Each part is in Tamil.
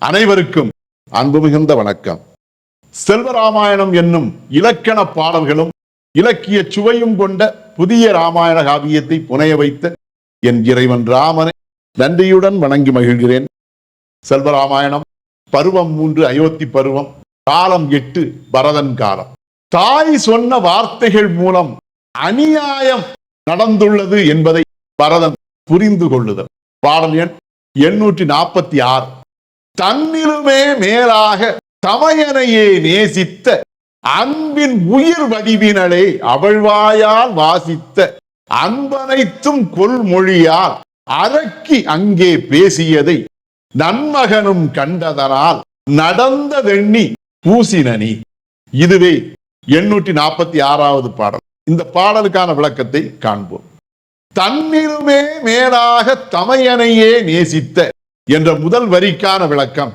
அனைவருக்கும் அன்பு மிகுந்த வணக்கம். செல்வராமாயணம் என்னும் இலக்கண பாடல்களும் இலக்கிய சுவையும் கொண்ட புதிய ராமாயண காவியத்தை புனைய வைத்த என் இறைவன் ராமனை நன்றியுடன் வணங்கி மகிழ்கிறேன். செல்வராமாயணம் பருவம் மூன்று அயோத்தி பருவம் காலம் எட்டு பரதன் காலம். தாய் சொன்ன வார்த்தைகள் மூலம் அநியாயம் நடந்துள்ளது என்பதை பரதன் புரிந்து கொள்ளுதல். பாடல் எண் எண்ணூற்றி நாற்பத்தி ஆறு. தன்னிலுமே மேலாக தமையனையே நேசித்த அன்பின் உயிர் வடிவினலை அவழ்வாயால் வாசித்த அன்பனைத்தும் கொள்மொழியால் அரக்கி அங்கே பேசியதை நன்மகனும் கண்டதனால் நடந்ததெண்ணி பூசினனி இதுவே எண்ணூற்றி நாற்பத்தி ஆறாவது பாடல். இந்த பாடலுக்கான விளக்கத்தை காண்போம். தன்னிலுமே மேலாக தமையனையே நேசித்த என்ற முதல் வரிக்கான விளக்கம்.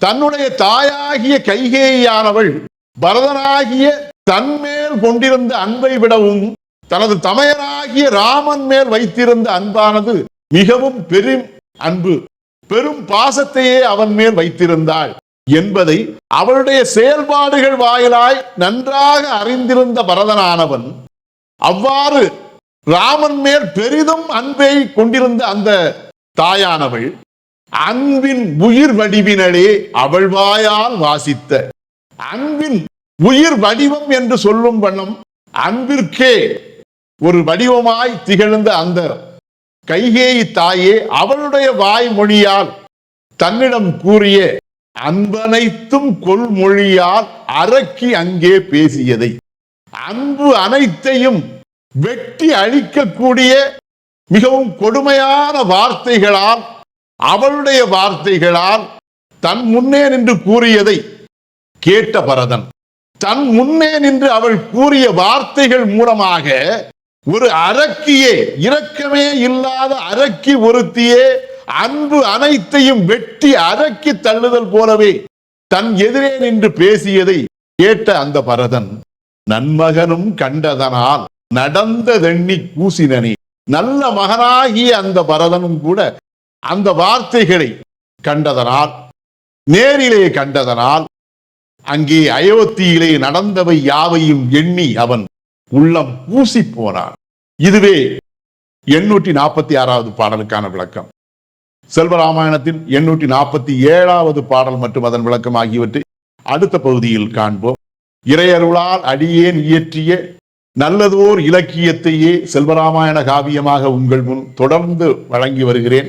தன்னுடைய தாயாகிய கைகேயானவள் பரதனாகிய தன்மேல் கொண்டிருந்த அன்பை விடவும் தனது தமையனாகிய ராமன் மேல் வைத்திருந்த அன்பானது மிகவும் பெரும் அன்பு பெரும் பாசத்தையே அவன் மேல் வைத்திருந்தாள் என்பதை அவளுடைய செயல்பாடுகள் வாயிலாய் நன்றாக அறிந்திருந்த பரதனானவன் அவ்வாறு ராமன் மேல் பெரிதும் அன்பை கொண்டிருந்த அந்த தாயானவள் அன்பின் உயிர் வடிவினடே அவள் வாயால் வாசித்த. அன்பின் உயிர் வடிவம் என்று சொல்லும் வண்ணம் அன்பிற்கே ஒரு வடிவமாய் திகழ்ந்த அந்த கைகேயி தாயே அவளுடைய வாய்மொழியால் தன்னிடம் கூறிய அன்பனைத்தும் கொள்மொழியால் அரக்கி அங்கே பேசியதை. அன்பு அனைத்தையும் வெட்டி அழிக்கக்கூடிய மிகவும் கொடுமையான வார்த்தைகளால் அவளுடைய வார்த்தைகளால் தன் முன்னே நின்று கூறியதை கேட்ட பரதன் தன் முன்னே நின்று அவள் கூறிய வார்த்தைகள் மூலமாக ஒரு அரக்கியே இரக்கமே இல்லாத அரக்கி ஒருத்தியே அன்பு அனைத்தையும் வெட்டி அரக்கி தள்ளுதல் போலவே தன் எதிரே நின்று பேசியதை கேட்ட அந்த பரதன் நன்மகனும் கண்டதனால் நடந்ததெண்ணி கூசினனே. நல்ல மகனாகிய அந்த பரதனும் கூட அந்த வார்த்தைகளை கண்டதனால் நேரிலே கண்டதனால் அங்கே அயோத்தியிலே நடந்தவை யாவையும் எண்ணி அவன் உள்ளம் பூசி போனான் இதுவே எண்ணூற்றி நாற்பத்தி ஆறாவது பாடலுக்கான விளக்கம். செல்வராமாயணத்தின் எண்ணூற்றி நாற்பத்தி ஏழாவது பாடல் மற்றும் அதன் விளக்கம் ஆகியவற்றை அடுத்த பகுதியில் காண்போம். இறையருளால் அடியேன் இயற்றிய நல்லதோர் இலக்கியத்தையே செல்வராமாயண காவியமாக உங்கள் முன் தொடர்ந்து வழங்கி வருகிறேன்.